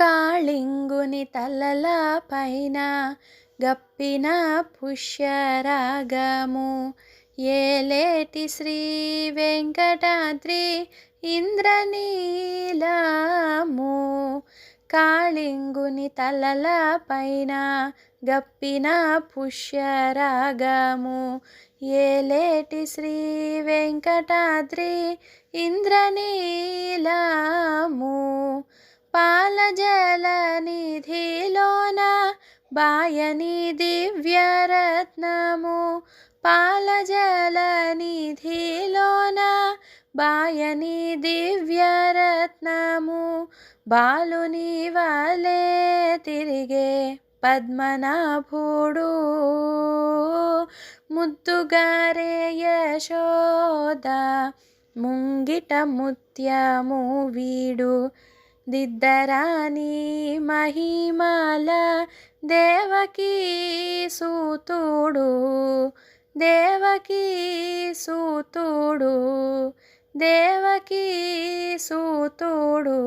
కాళింగుని తలల పైన గప్పిన పుష్యరాగము. ఏలేటి శ్రీ వెంకటాద్రి ఇంద్రనీలము. కాళింగుని తలల పైన గప్పిన పుష్యరాగము. ఏలేటి శ్రీ వెంకటాద్రి ఇంద్రనీలము. జలనిధిలోన బాయని దివ్యరత్నము. పాలజల నిధిలోన బాయని దివ్యరత్నము. బాలుని వలే తిరిగే పద్మనాభుడు. ముద్దుగారే యశోద ముంగిట ముత్యము వీడు. దిద్దరాని మహిమల దేవకీ సూతుడు దేవకీ సూతుడు దేవకీ సూతుడు.